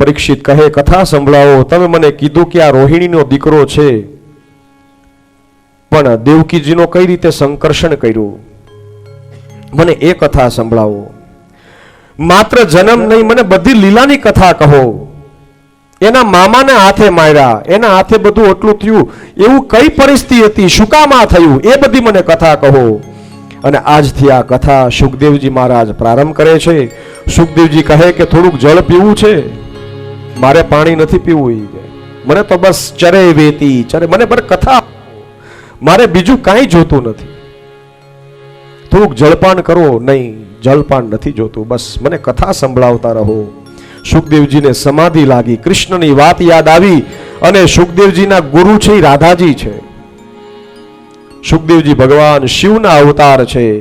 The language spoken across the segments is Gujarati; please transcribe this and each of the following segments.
પરીક્ષિત કહે, કથા સંભળાવો, તમે મને કીધું કે આ રોહિણીનો દીકરો છે. પણ દેવકીજીનો કઈ રીતે સંકર્ષણ કર્યું? મને એ કથા સંભળાવો. માત્ર જન્મ નહીં, મને બધી લીલાની કથા કહો. એના મામાને હાથે માર્યા. એના હાથે બધું એટલું થયું. એવું કઈ પરિસ્થિતિ હતી? શું કામ આ થયું? એ બધી મને કથા કહો. અને આજથી આ કથા સુખદેવજી મહારાજ પ્રારંભ કરે છે. સુખદેવજી કહે કે, થોડુંક જળ પીવું છે. મારે પાણી નથી પીવું એ મને તો બસ ચરે વેતી, ચરે. મને પણ કથા. મારે બીજું કાંઈ જોતું નથી. થોડુંક જળપાન કરો, નહીં, જળપાન નથી જોતું. બસ મને કથા સંભળાવતા રહો. સુખદેવજીને સમાધિ લાગી. કૃષ્ણની વાત યાદ આવી અને સુખદેવજીના ગુરુ છે રાધાજી છે. સુખદેવજી ભગવાન શિવના અવતાર છે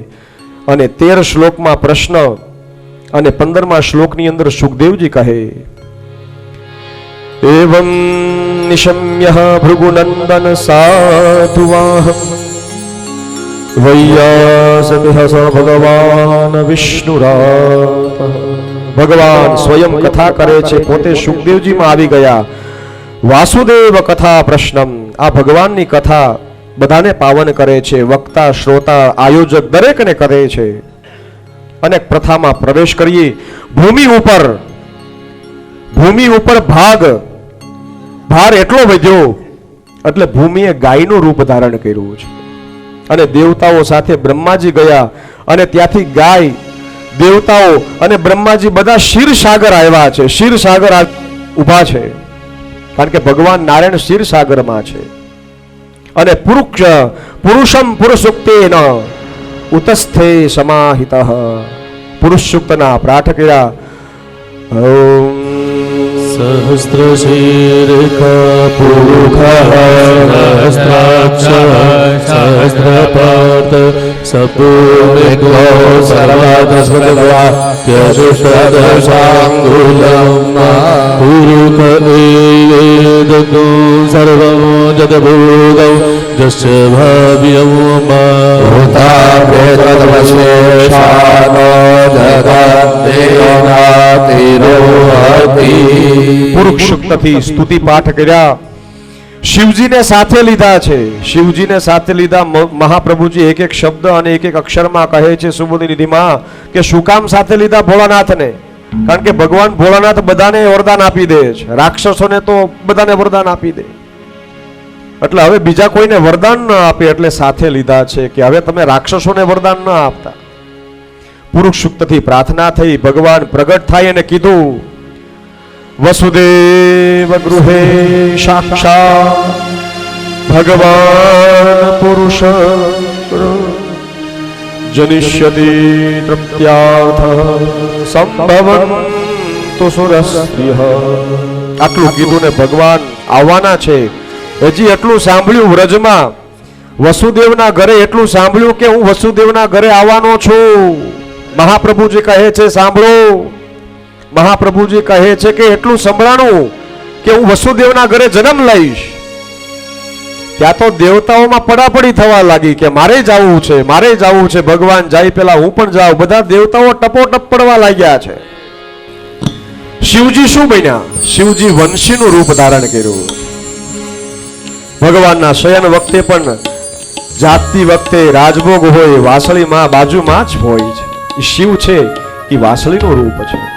અને તેર શ્લોકમાં પ્રશ્ન અને પંદરમા શ્લોકની અંદર સુખદેવજી કહે એવં निशम्यः સાધુવાહમ વૈયાસતિહ સ ભગવાન વિષ્ણુરાત ભગવાન સ્વયં કથા કરે છે પોતે સુખદેવજીમાં આવી ગયા વાસુદેવ કથા પ્રશ્નમ આ ભગવાનની કથા બધાને પાવન કરે છે વક્તા શ્રોતા આયોજક દરેકને કરે છે। અને પ્રથામાં પ્રવેશ કરીએ ભૂમિ ઉપર ભૂમિ ઉપર ભાગ. ભાર એટલો વધ્યો, એટલે ભૂમિએ ગાયનું રૂપ ધારણ કર્યું છે. અને દેવતાઓ સાથે બ્રહ્માજી ગયા અને ત્યાંથી ગાય, દેવતાઓ અને બ્રહ્માજી બધા શિરસાગર આવ્યા છે. ક્ષીરસાગર આ ઊભા છે. કારણ કે ભગવાન નારાયણ ક્ષીરસાગરમાં છે. અને પુરુષ પુરુષમ પુરુષુક્તેન ઉતસ્થે સમાહિત. પુરુષ સૂક્તના પાઠ કર્યા. सहस्रशीर्षपुरुखः सहस्राक्ष सहस्रपात् सपूर्णिको सर्वादशदवाक्यशुषदशाङ्गुलम् पुरुक एवेदतो सर्वं जगभूतौ यस्य भाव्यं मा भूता वेदतमशेषा પુરુષ સ્તુતિ, પાઠ કર્યા. શિવજીને સાથે લીધા છે. શિવજીને સાથે લીધા મહાપ્રભુજી એક એક શબ્દ અને એક એક અક્ષરમાં કહે છે સુબોધી નિધિમાં કે શું કામ સાથે લીધા ભોળાનાથને? કારણ કે ભગવાન ભોળાનાથ બધાને વરદાન આપી દે છે. રાક્ષસોને તો બધાને વરદાન આપી દે. એટલે હવે બીજા કોઈને વરદાન ન આપે એટલે સાથે લીધા છે કે હવે તમે રાક્ષસોને વરદાન ન આપતા. પુરુષ સૂક્તથી પ્રાર્થના થઈ, ભગવાન પ્રગટ થાય અને કીધું વસુદેવ ગૃહે સાક્ષાત ભગવાન પુરુષ જનિષ્યતિ તૃપ્ત્યાર્થ તો સુરસ્ત્રીહ આટલું કીધું ને ભગવાન આવવાના છે। હજી એટલું સાંભળ્યું વ્રજમાં, વસુદેવના ઘરે એટલું સાંભળ્યું કે હું વસુદેવના ઘરે આવવાનો છું। મહાપ્રભુજી કહે છે, સાંભળો મહાપ્રભુજી કહે છે કે એટલું સંભળાણું કે હું વસુદેવના ઘરે જન્મ લઈશ. ત્યાં તો દેવતાઓમાં પડાપડી થવા લાગી કે મારે જવું છે, મારે જવું છે, ભગવાન જાય પેલા હું પણ જાઉં. બધા દેવતાઓ ટપોટપ પડવા લાગ્યા છે. શિવજી શું બન્યા? શિવજી વંશીનું રૂપ ધારણ કર્યું. ભગવાનના શયન વખતે પણ જાતિ વખતે રાજભોગ હોય વાસળીમાં બાજુમાં જ હોય છે. શિવ છે એ વાસળીનું રૂપ છે.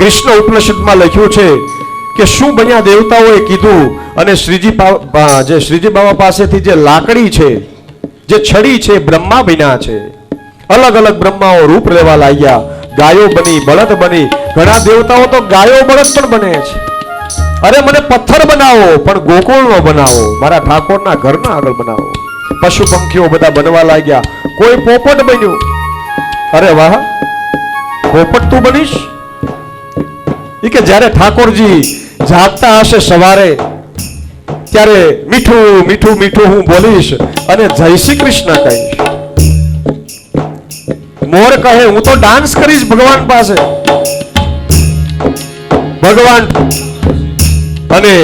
કૃષ્ણ ઉપનિષદમાં લખ્યું છે કે શું બન્યા દેવતાઓએ કીધું અને શ્રીજી જે શ્રીજી બાબા પાસેથી જે લાકડી છે, જે છડી છે, બ્રહ્મા બન્યા છે. અલગ અલગ બ્રહ્માઓ રૂપ લેવા લાગ્યા. ગાયો બની, બળદ બની. ઘણા દેવતાઓ તો ગાયો, બળદ પણ બને છે. અરે મને પથ્થર બનાવો, પણ ગોકુળનો બનાવો. મારા ઠાકોરના ઘરના આગળ બનાવો. પશુ પંખીઓ બધા બનવા લાગ્યા. કોઈ પોપટ બન્યું? અરે વાહ, પોપટ તું બનીશ? કે જ્યારે ઠાકોરજી જાગતા હશે સવારે, ત્યારે મીઠું મીઠું મીઠું હું બોલીશ અને જય શ્રી કૃષ્ણ કહીશ. મોર કહે, હું તો ડાન્સ કરીશ ભગવાન પાસે. ભગવાન અને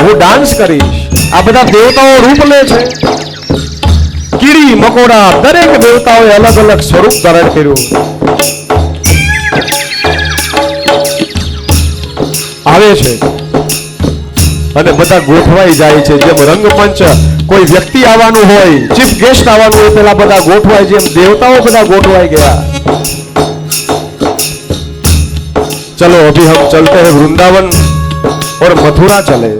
હું ડાન્સ કરીશ. આ બધા દેવતાઓ રૂપ લે છે. કીડી, મકોડા, દરેક દેવતાઓએ અલગ અલગ સ્વરૂપ ધારણ કર્યું. આવે છે અને બધા ગોઠવાઈ જાય છે જેમ રંગમંચ કોઈ વ્યક્તિ આવવાનું હોય ચીફ ગેસ્ટ આવવાનું હોય પેલા બધા ગોઠવાય જેમ દેવતાઓ બધા ગોઠવાઈ ગયા ચલો અભી હમ ચલતે हैं वृंदावन और मथुरा चले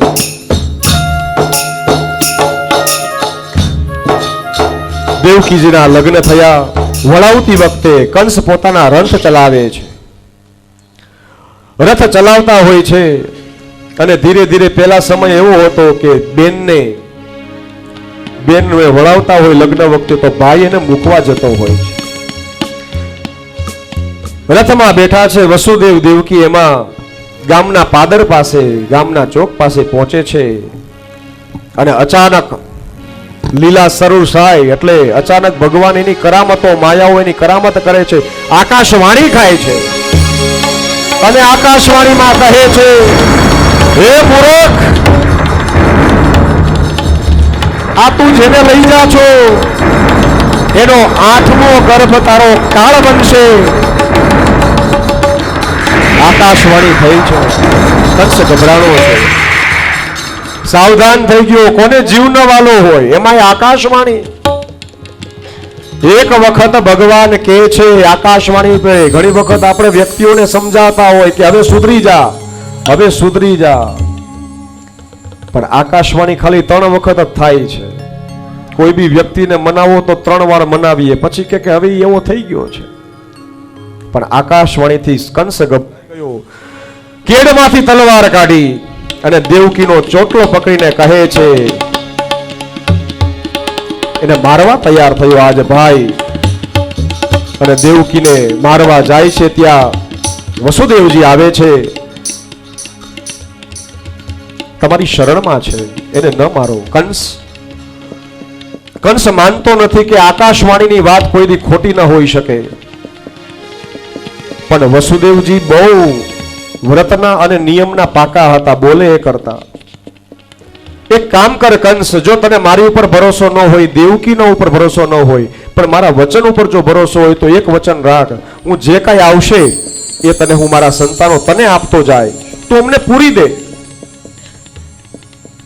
દેવકીજીના લગ્ન થયા વળાવતી વખતે કંસ પોતાના રથ ચલાવે છે રથ ચલાવતા હોય છે. અને ધીરે ધીરે પેલા સમય એવો હતો કે બેનને બેન વળાવતા હોય લગ્ન વખતે તો ભાઈ એને મૂકવા જતો હોય છે. રથમાં બેઠા છે વસુદેવ દેવકી, એમાં ગામના પાદર પાસે, ગામના ચોક પાસે પહોંચે છે. અને અચાનક લીલા સરુર સાય એટલે અચાનક ભગવાન એની કરામતો, માયાઓ એની કરામત કરે છે. આકાશવાણી ખાય છે. અને આકાશવાણીમાં કહે છે, હે પુરખ આ તું જેને લઈ જા છો, એનો આઠમો ગર્ભ તારો કાળ બનશે. આકાશવાણી થઈ છે. કચ્છ ગભરાણો છે. સાવધાન થઈ ગયો. કોને જીવ ન વાલો હોય? એમાંય આકાશવાણી. એક વખત ભગવાન કે છે, આકાશવાણી પે, ઘણી વખત આપણે વ્યક્તિઓને સમજાતા હોય કે હવે સુધરી જા, હવે સુધરી જા. પણ આકાશવાણી ખાલી ત્રણ વખત જ થાય છે. કોઈ બી વ્યક્તિને મનાવો તો ત્રણ વાર મનાવીએ, પછી કે હવે એવો થઈ ગયો છે. પણ આકાશવાણીથી કંસ ગયો. કેડમાંથી તલવાર કાઢી અને દેવકીનો ચોટલો પકડીને કહે છે એને મારવા તૈયાર થયો આજે ભાઈ. અને દેવકીને મારવા જાય છે ત્યાં. વસુદેવજી આવે છે. તમારી શરણમાં છે. એને ન મારો. કંસ. કંસ માનતો નથી કે આકાશવાણીની વાત કોઈ દી ખોટી ન હોઈ શકે. પણ વસુદેવજી બહુ વ્રતના અને નિયમના પાકા હતા, બોલે એ કરતા. એક કામ કર કંસ, જો તને મારી ઉપર ભરોસો ન હોય, દેવકીના ઉપર ભરોસો ન હોય, પણ મારા વચન ઉપર જો ભરોસો હોય, તો એક વચન રાખ. હું જે કાંઈ આવશે, એ તને હું મારા સંતાનો તને આપતો જાય. તું અમને પૂરી દે.